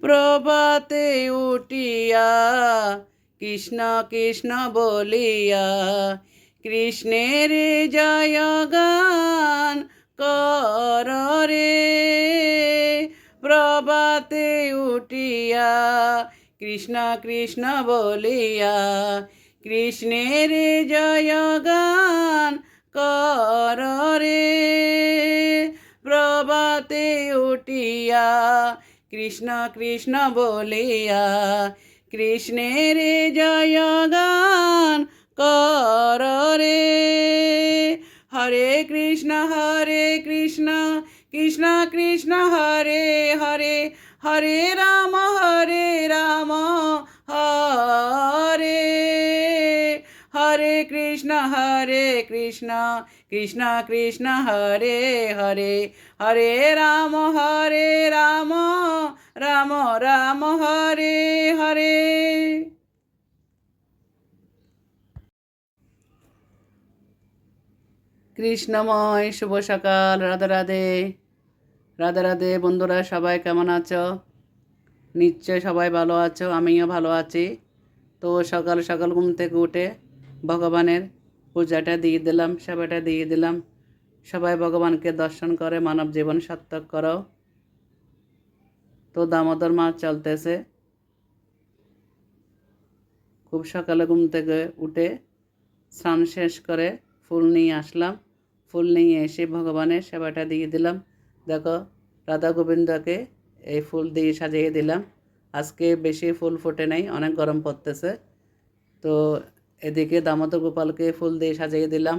প্রভাতে উঠিয়া কৃষ্ণ কৃষ্ণ বলিয়া, কৃষ্ণের জয় গান কর রে। প্রভাতে উঠিয়া কৃষ্ণ কৃষ্ণ বলিয়া, কৃষ্ণের জয় গান কর রে। প্রভাতে উঠিয়া কৃষ্ণ কৃষ্ণ বলিয়া কৃষ্ণের জয় গান কর রে হরে কৃষ্ণ হরে কৃষ্ণ কৃষ্ণ কৃষ্ণ হরে হরে হরে রাম হরে রাম হরে হরে কৃষ্ণ হরে কৃষ্ণ কৃষ্ণ কৃষ্ণ, হরে হরে। হরে রাম হরে রাম রাম রাম, হরে হরে। কৃষ্ণময়, শুভ সকাল, রাধে রাধে। রাধে রাধে, বন্ধুরা, সবাই কেমন আছো? নিশ্চয় সবাই ভালো আছো, আমিও ভালো আছি। তো সকাল সকাল ঘুম থেকে উঠে ভগবানের পূজাটা দিয়ে দিলাম, সেবাটা দিয়ে দিলাম। সবাই ভগবানকে দর্শন করে, মানব জীবন সার্থক করো। তো দামোদর মাছ চলতেছে। খুব সকালে ঘুম থেকে উঠে স্নান শেষ করে ফুল নিয়ে আসলাম। ফুল নিয়ে এসে ভগবানের সেবাটা দিয়ে দিলাম। দেখো, রাধা গোবিন্দকে এই ফুল দিয়ে সাজিয়ে দিলাম। আজকে বেশি ফুল ফোটে নাই, অনেক গরম পড়তেছে। তো এদিকে দামোদর গোপালকে ফুল দিয়ে সাজিয়ে দিলাম,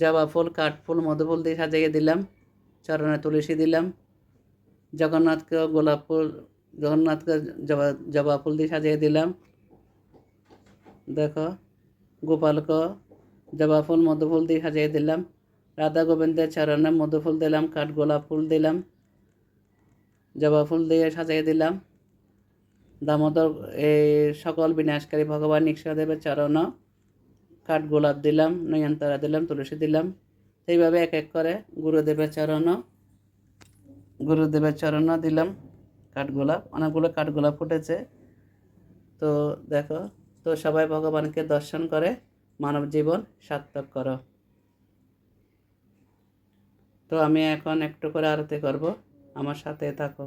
জবা ফুল, কাঠ ফুল, মধু ফুল দিয়ে সাজিয়ে দিলাম, চরণে তুলসী দিলাম, জগন্নাথকে গোলাপ ফুল, জগন্নাথকে জবা জবা ফুল দিয়ে সাজিয়ে দিলাম। দেখো, গোপালকে জবা ফুল, মধু ফুল দিয়ে সাজিয়ে দিলাম, রাধা গোবিন্দের চরণে মধু ফুল দিলাম, কাঠ গোলাপ ফুল দিলাম, জবা ফুল দিয়ে সাজিয়ে দিলাম। দামোদর সকল বিনাশকারী ভগবান ঈশ্বরদেবের চরণ, কাঠ গোলাপ দিলাম, নয়নতারা দিলাম, তুলসী দিলাম। সেইভাবে এক এক করে গুরুদেবের চরণ গুরুদেবের চরণ দিলাম কাঠগোলাপ অনেকগুলো কাঠগোলাপ ফুটেছে। তো দেখো, তো সবাই ভগবানকে দর্শন করে মানব জীবন সার্থক করো। তো আমি এখন একটু করে আরতি করব। আমার সাথে থাকো।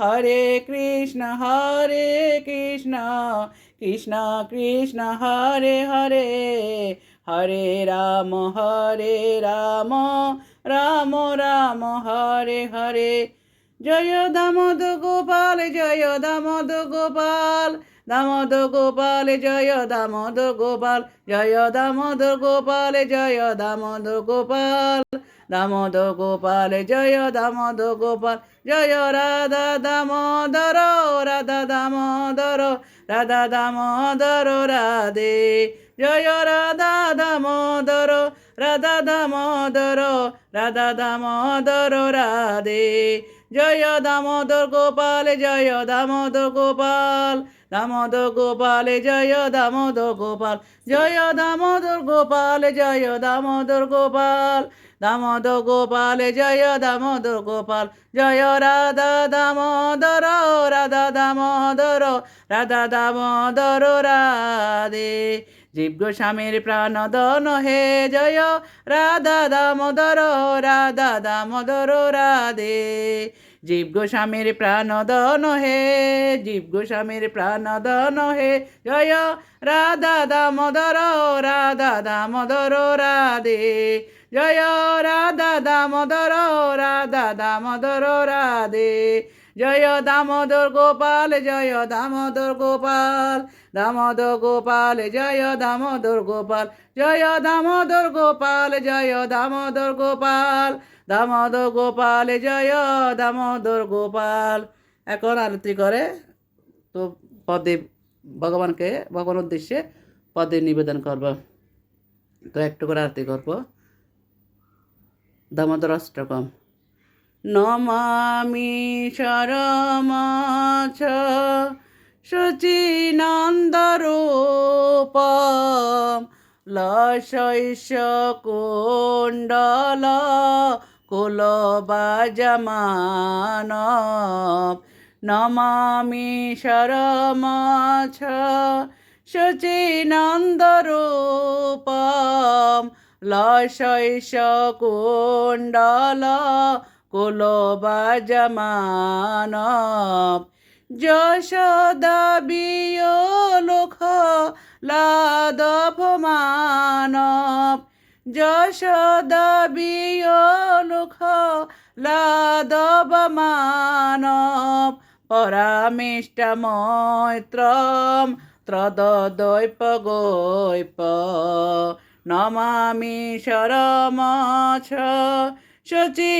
হরে কৃষ্ণ হরে কৃষ্ণ কৃষ্ণ কৃষ্ণ, হরে হরে হরে রাম হরে রাম রাম রাম, হরে হরে। জয় দামোদ গোপাল, জয় দামোদ গোপাল। দামোদ গোপাল জয় দামোদ গোপাল, জয় দামোদ গোপাল জয় দামোদ গোপাল দামোদ গোপাল জয় দামোদ গোপাল, জয় রাধা দামোদর রাধা দামোদর রাধা দামোদর রাধে, জয় রাধা দামোদর রাধা দামোদর রাধা দামোদর রাধে, জয় দামোদর গোপাল জয় দামোদর গোপাল দামোদর গোপাল, জয় দামোদর গোপাল, জয় দামোদর গোপাল, জয় দামোদর গোপাল দামোদর গোপাল, জয় দামোদর গোপাল, জয় রাধা দামোদর রাধা দামোদর রাধা দামোদর, রাধে। জীব গোস্বামীর প্রাণদন হে, জয় রাধা দামোদর রাধা দামোদর, রাধে। জীব গোস্বামীর প্রাণদন হে, জীব গোস্বামীর প্রাণদন হে। জয় রাধা দামোদর রাধা দামোদর, রাধে। জয় রাধা দামোদর রাধা দামোদর, রাধে। জয় দামোদর গোপাল, জয় দামোদর গোপাল। দামোদর গোপাল, জয় দামোদর গোপাল, জয় দামোদর গোপাল, জয় দামোদর গোপাল দামোদর গোপাল, জয় দামোদর গোপাল। এখন আরতি করে তো পদে ভগবানকে, ভগবান উদ্দেশ্যে পদে নিবেদন করব। তো একটু করে আরতি করব। দামোদর অষ্টকম। নমামি শরমাছ শুচিনন্দরূপম লশৈষ কুণ্ডল কুলবাজমান নমামি শরমাছ শুচিনন্দরূপম লশৈষ কুণ্ডল কুলবাজমান যশোদা বিয়োলোখ লাদভমানব যশোদা বিয়োলোখ লাদবমানব পরামিষ্ট মৈত্রম ত্রদৈপ গৈপ নমামি শরমছ শচীনন্দরূপম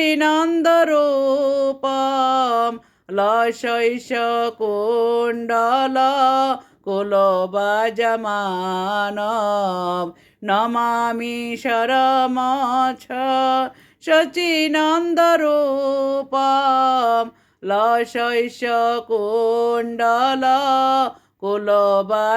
লশৈষ কুণ্ডল কুলবাজমানব নমামি শরমছ শচীনন্দরূপম। লশৈষ কুণ্ডল কুলবাজমানব